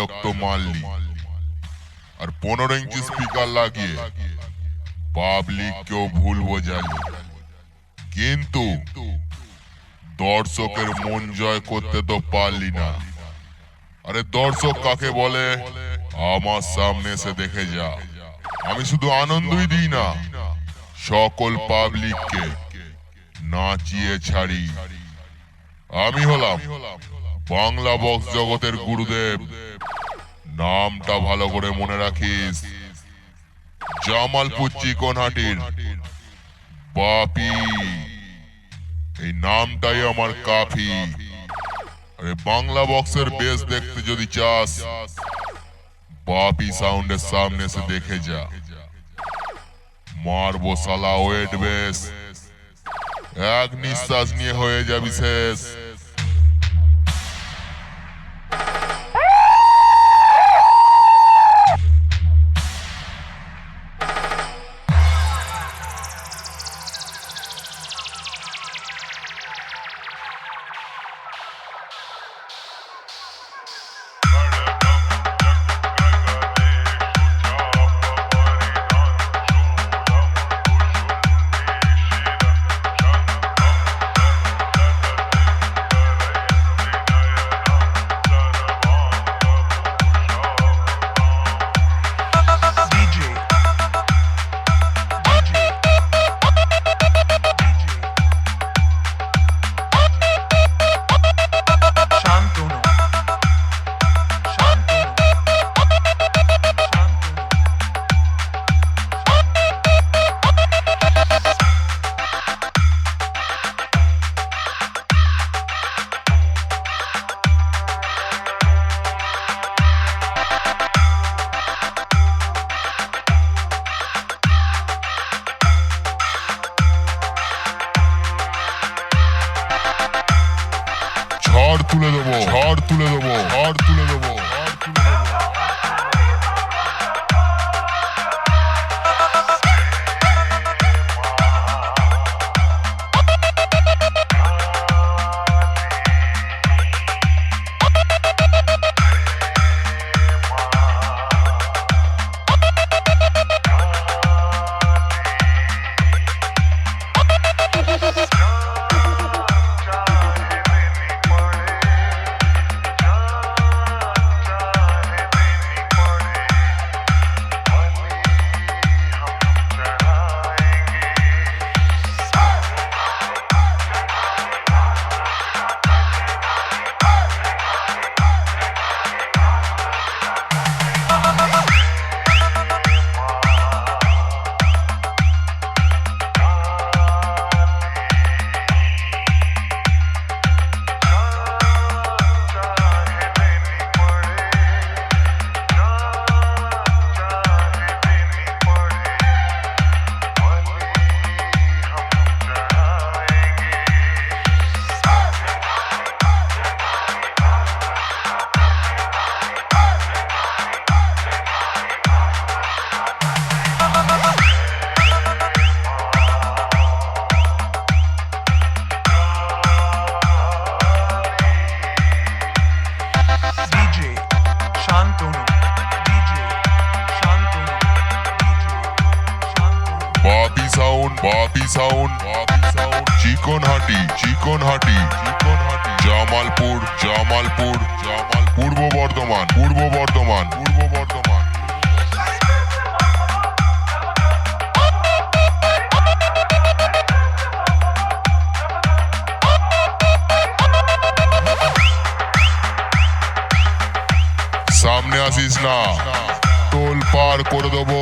Dialogue তো মারলি আর পনেরো ইঞ্চি স্পিকার লাগিয়ে পাবলিক কেউ ভুল বোঝালি। কিন্তু দর্শকের মন জয় করতে তো পারলি না। আরে দর্শক কাকে বলে? আমার সামনে এসে দেখে যা। আমি শুধু আনন্দই দিই না, সকল পাবলিককে নাচিয়ে ছাড়ি। আমি হলাম বাংলা বক্স জগতের গুরুদেব। নামটা ভালো করে মনে রাখিস। জামালপুর চিকনহাটির বাপি। এই নামটাই আমার কাফি। আরে বাংলা বক্সের বেস দেখতে যদি চাস, বাপি সাউন্ডের সামনে এসে দেখে যা। মারবো সালা ওয়েট বেস এক নিঃশ্বাস নিয়ে হয়ে যাবি শেষ। ঝড় তুলে দেবো ঝড় তুলে দেবো ঝড় তুলে দেবো। বাপি সাউন্ড সাউন্ড চিকনহাটি চিকনহাটি চিকনহাটি জামালপুর জামালপুর জামাল পূর্ব বর্ধমান পূর্ব বর্ধমান পূর্ব বর্ধমান সামনে আসিস না। টোল পার করে দেবো।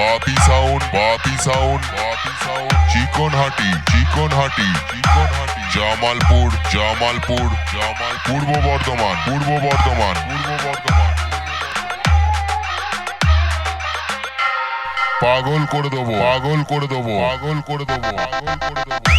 Bapi sound Bapi sound Bapi sound Chikanhati Chikanhati হাটি চিকন হাটি জামালপুর জামালপুর জামাল পূর্ব বর্ধমান পূর্ব বর্ধমান পূর্ব বর্ধমান পাগল করে দেবো পাগল করে দেবো পাগল করে দেবো পাগল করে দেবো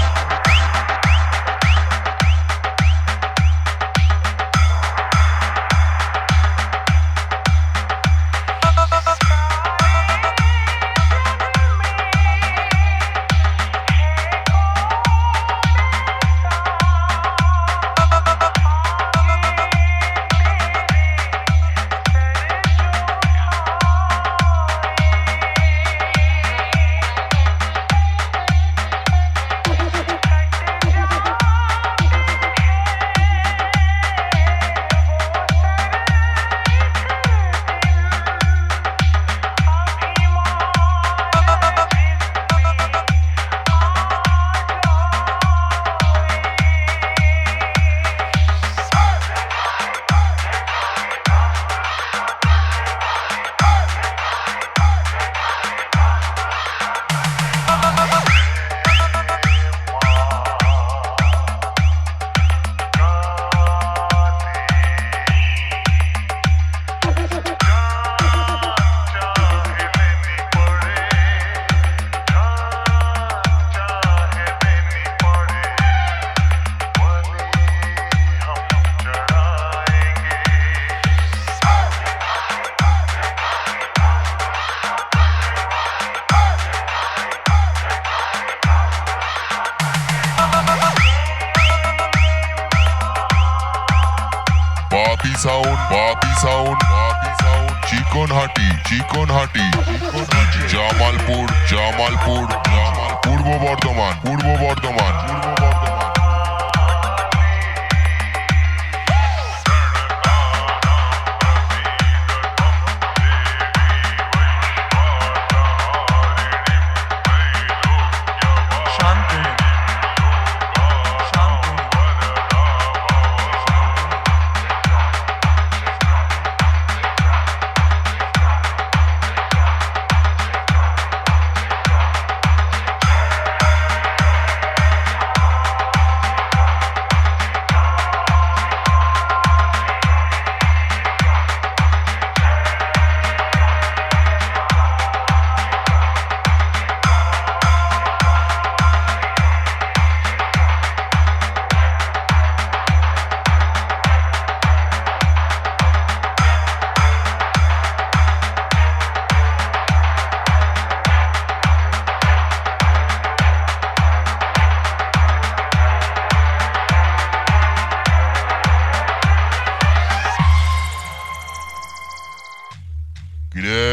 কিরে?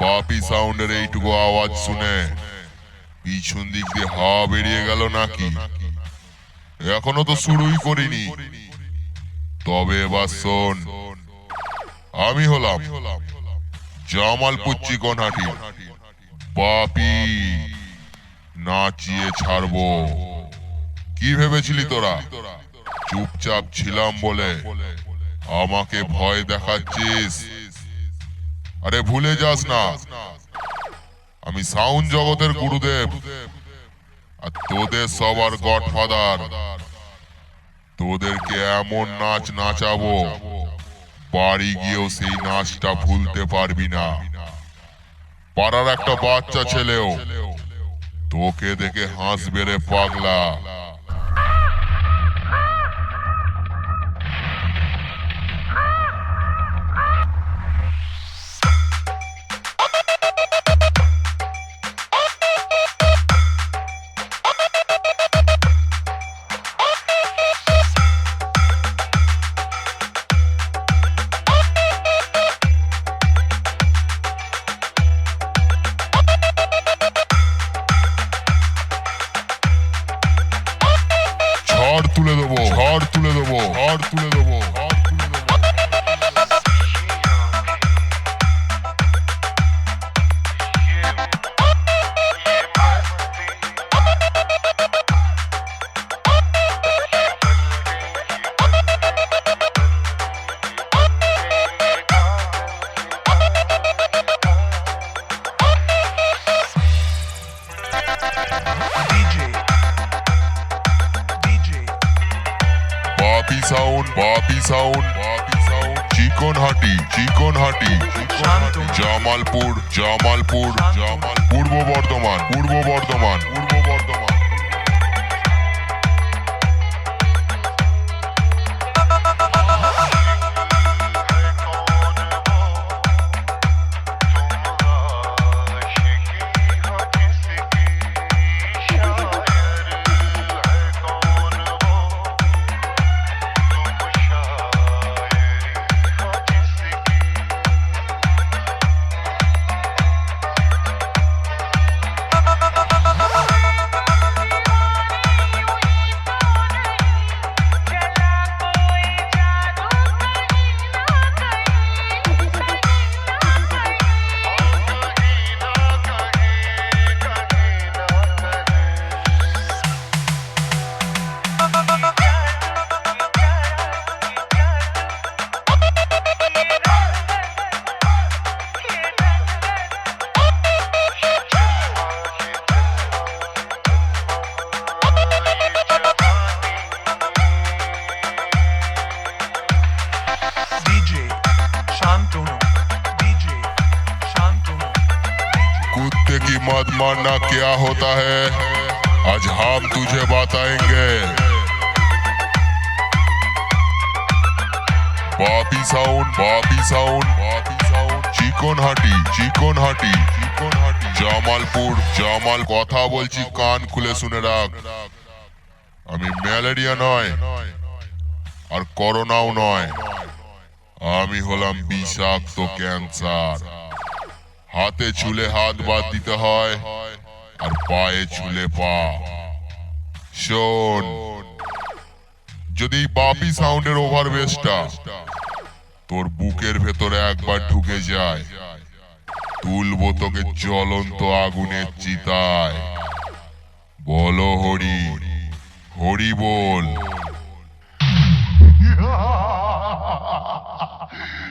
বাপি সাউন্ডের এইটুকু আওয়াজ শুনে পিছন দিক দিয়ে হাওয়া বেরিয়ে গেল নাকি? এখনও তো শুরুই করিনি। তবে এবার শোন। আমি হলাম জামালপুর চিকনহাটি বাপি নাচিয়ে ছাড়বো। কি ভেবেছিলি তোরা? চুপচাপ ছিলাম বলে আমাকে ভয় দেখাচ্ছিস? আরে ভুলে যাস না। আমি সাউন্ড জগতের গুরুদেব। আর তোদের সবার গডফাদার। তোদেরকে এমন নাচ নাচাবো, বাড়ি গিয়েও সেই নাচটা ভুলতে পারবি না। পাড়ার একটা বাচ্চা ছেলেও তোকে দেখে হাসবে বেড়ে পাগলা। DJ. कुत्ते की मत मारना क्या होता है आज हम तुझे बताएंगे Bapi sound Bapi sound Bapi sound চিকন হাটি চিকন হাটি চিকন হাটি জামালপুর জামাল কথা বলছি কান খুলে শুনে রাখ আমি ম্যালেরিয়া নয় আর করোনাও নয় আমি হলাম বিষাক্ত ক্যান্সার হাতে চুলে হাত বাদ দিতে হয় আর পায়ে চুলে পা। শোন, যদি বাপি সাউন্ডের ওভার বেসটা তোর বুকের ভেতরে একবার ঢুকে যায়, তুলবো তোকে জ্বলন্ত আগুনের চিতায়। বলো হরি হরি বল।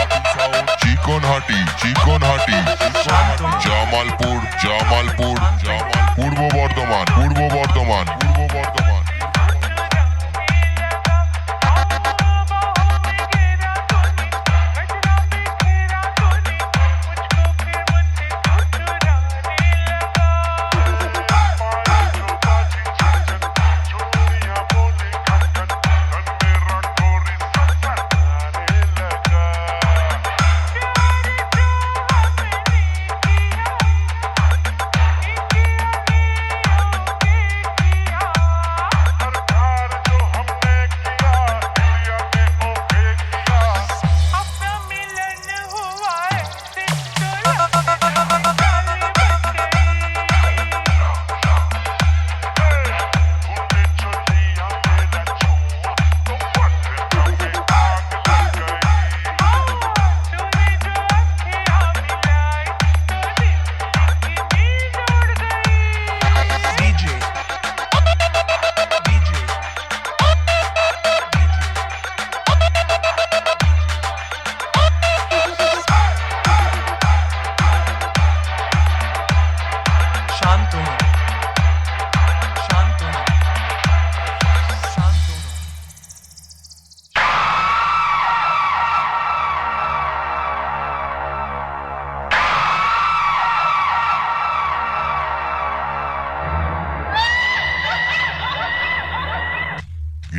Sound Bapi sound Chikanhati চিকন হাটি জামালপুর জামালপুর পূর্ব বর্ধমান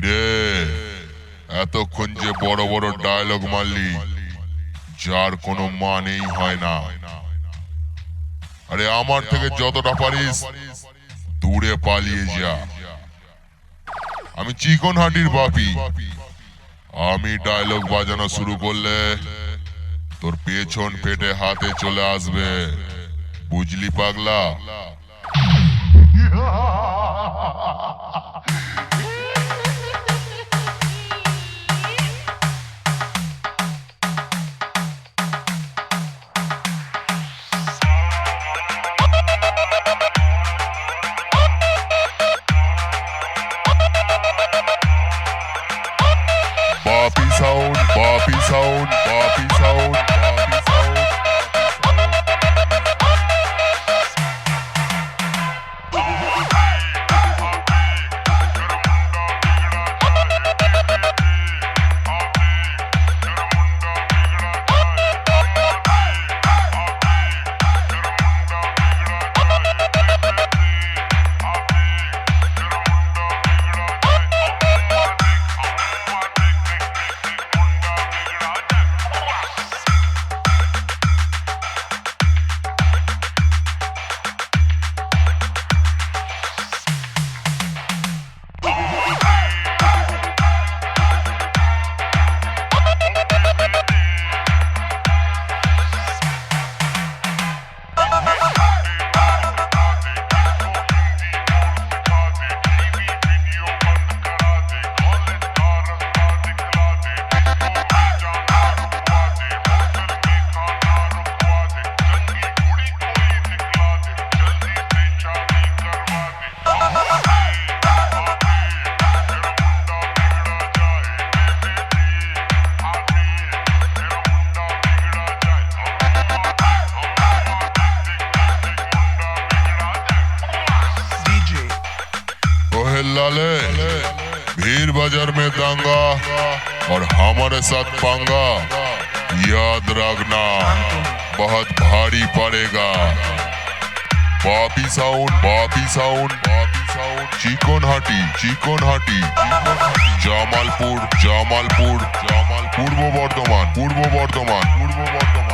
রে এতক্ষণ যে বড় বড় ডায়লগ মারলি, যার কোনো মানেই হয় না। আরে আমার থেকে যতটা পারিস, দূরে পালিয়ে যা। আমি চিকন হাটির বাপি। আমি ডায়লগ বাজানো শুরু করলে তোর পেছন পেটে হাতে চলে আসবে। বুঝলি পাগলা? বাপি সাউন্ড বাপি সাউন্ড বাপি पंगा याद रखना बहुत भारी पड़ेगा Bapi sound Bapi sound Bapi sound chicken Hati chicken Hati Jamalpur Jamalpur Jamal Purba Bardhaman পূর্ব বর্ধমান পূর্ব বর্ধমান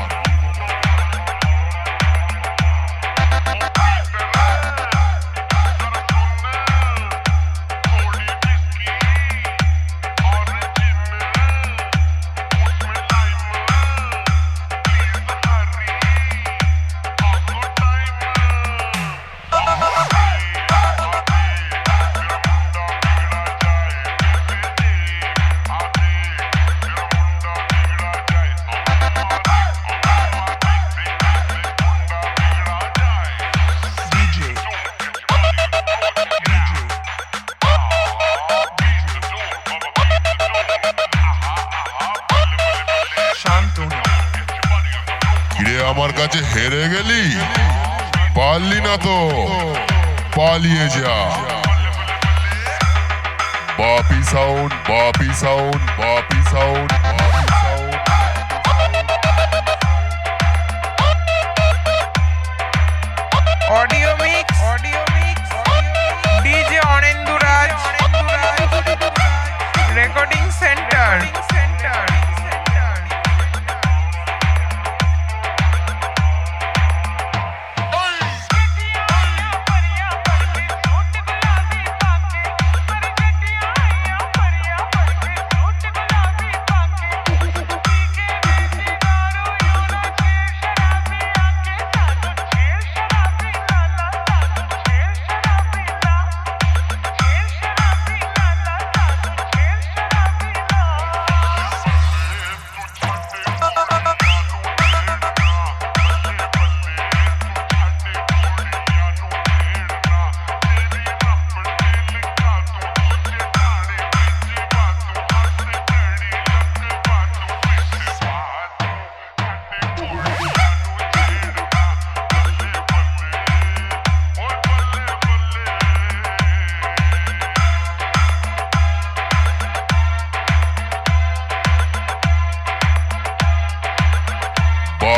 পারলি না তো পালিয়ে যা। Bapi sound Bapi sound Bapi sound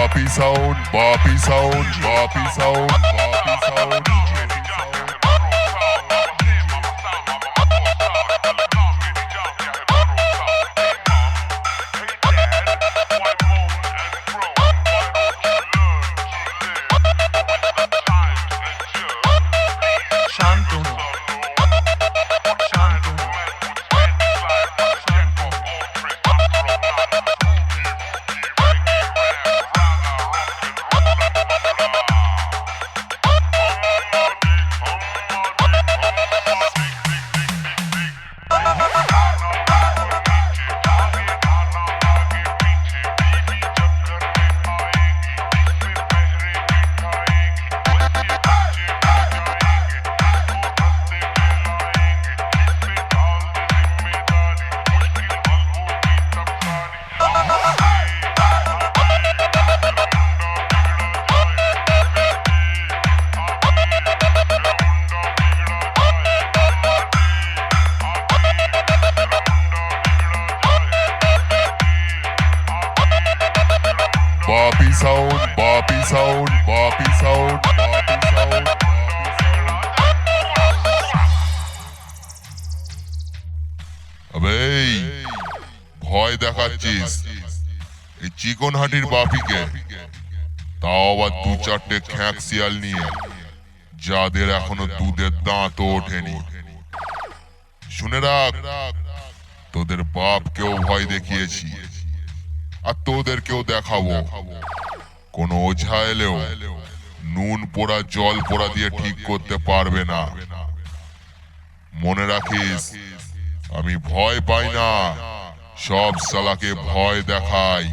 Bobby sound, Bobby sound, Bobby sound, Bobby sound. এই চিকন হাটির বাপিকে। তাও আবার দু চারটে খ্যাঁক শিয়াল নিয়ে, যাদের এখনও দুধের দাঁতও ওঠেনি। শুনে রাখ, তোদের বাপকেও ভয় দেখিয়েছি, আর তোদেরকেও দেখাবো। কোন ওঝা এলেও নুন পোড়া, জল পোড়া দিয়ে ঠিক করতে পারবে না। মনে রাখিস, আমি ভয় পাই না, সব সালাকে ভয় দেখাই।